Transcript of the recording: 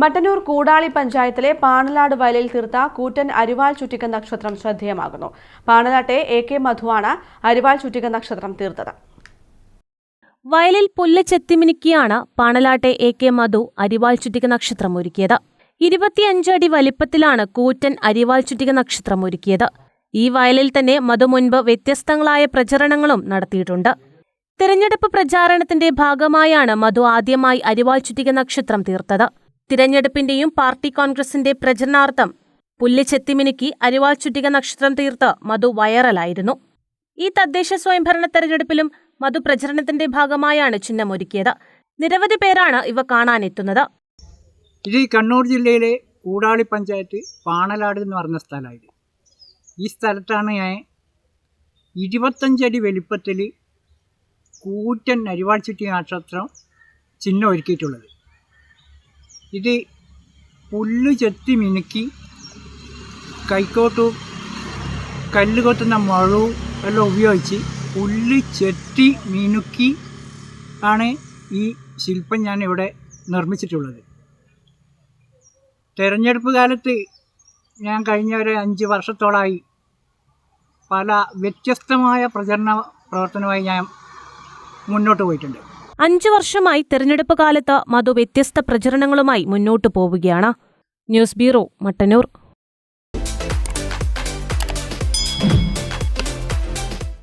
മട്ടന്നൂർ കൂടാളി പഞ്ചായത്തിലെ പാണലാട് വയലിൽ തീർത്ത കൂറ്റൻ അരിവാൾ ചുറ്റിക നക്ഷത്രം ശ്രദ്ധേയമാകുന്നു. പാണലാട്ടെ എ കെ മധുവാണ് അരിവാൾ ചുറ്റിക നക്ഷത്രം തീർത്തത്. വയലിൽ പുല്ല് ചെത്തിമിനുക്കിയാണ് പാണലാട്ടെ എ കെ മധു അരിവാൾ ചുറ്റിക നക്ഷത്രം ഒരുക്കിയത്. ഇരുപത്തിയഞ്ച് അടി വലിപ്പത്തിലാണ് കൂറ്റൻ അരിവാൾ ചുറ്റിക നക്ഷത്രം ഒരുക്കിയത്. ഈ വയലിൽ തന്നെ മധു മുൻപ് വ്യത്യസ്തങ്ങളായ പ്രചരണങ്ങളും നടത്തിയിട്ടുണ്ട്. തെരഞ്ഞെടുപ്പ് പ്രചാരണത്തിന്റെ ഭാഗമായാണ് മധു ആദ്യമായി അരിവാൾ ചുറ്റിക നക്ഷത്രം തീർത്തത്. തിരഞ്ഞെടുപ്പിന്റെയും പാർട്ടി കോൺഗ്രസിന്റെ പ്രചരണാർത്ഥം പുല്ല് ചെത്തിമിനുക്കി അരിവാൾ ചുറ്റിക നക്ഷത്രം തീർത്ത് മധു വൈറലായിരുന്നു. ഈ തദ്ദേശ സ്വയംഭരണ തെരഞ്ഞെടുപ്പിലും മധു പ്രചരണത്തിന്റെ ഭാഗമായാണ് ചിഹ്നമൊരുക്കിയത്. നിരവധി പേരാണ് ഇവ കാണാനെത്തുന്നത്. ഇത് കണ്ണൂർ ജില്ലയിലെ കൂടാളി പഞ്ചായത്ത് പാണലാട് എന്ന് പറഞ്ഞ സ്ഥലമായത് ഈ സ്ഥലത്താണ് ഞാൻ ഇരുപത്തഞ്ചടി വലിപ്പത്തിൽ കൂറ്റൻ അരിവാൾ ചുറ്റി നക്ഷത്രം ചിഹ്നം ഒരുക്കിയിട്ടുള്ളത് ഇത് പുല്ല് ചെത്തി മിനുക്കി കൈക്കോട്ടും കല്ല് കൊത്തുന്ന എല്ലാം ഉപയോഗിച്ച് പുല്ല് ചെത്തി മിനുക്കി ആണ് ഈ ശില്പം ഞാൻ ഇവിടെ നിർമ്മിച്ചിട്ടുള്ളത്. തിരഞ്ഞെടുപ്പ് കാലത്ത് ഞാൻ കഴിഞ്ഞ ഒരു അഞ്ച് വർഷത്തോളമായി പല വ്യത്യസ്തമായ പ്രചരണ പ്രവർത്തനമായി ഞാൻ മുന്നോട്ട് പോയിട്ടുണ്ട്. അഞ്ചു വർഷമായി തെരഞ്ഞെടുപ്പ് കാലത്ത് മധു വ്യത്യസ്ത പ്രചരണങ്ങളുമായി മുന്നോട്ടു പോവുകയാണ്. News bureau Mattannur.